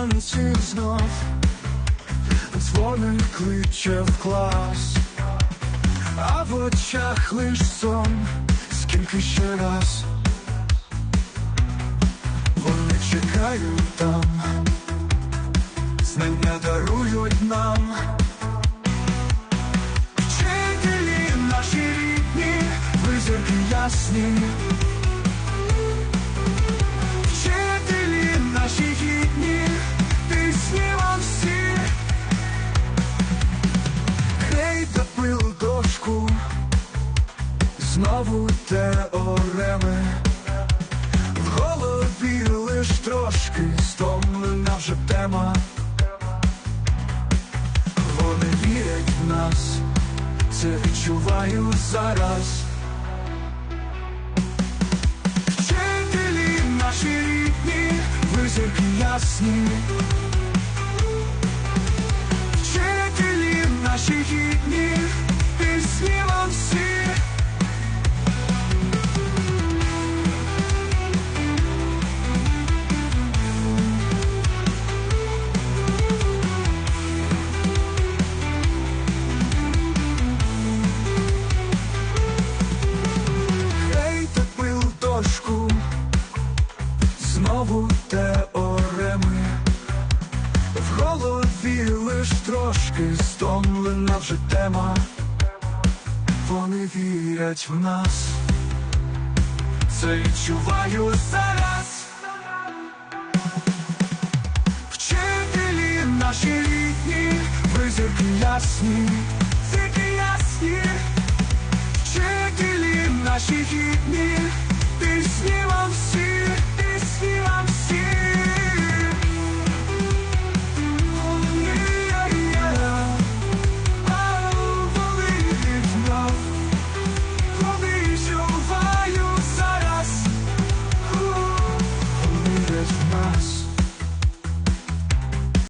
вранці знов. Дзвоник кличе в клас, а в очах лиш сон, скільки ще раз? Вони чекають там, знання дарують нам. Вчителі наші рідні, визирки ясні. Знову теореми. В голові лиш трошки стомлена вже тема. Вони вірять в нас, це відчуваю зараз. Вчителі наші рідні, визирки ясні. Голові лиш трошки стомлена вже тема. Вони вірять в нас, це відчуваю зараз. Вчителі наші рідні, визирки ясні, зірки ясні. Вчителі наші гідні, пісні вам всі.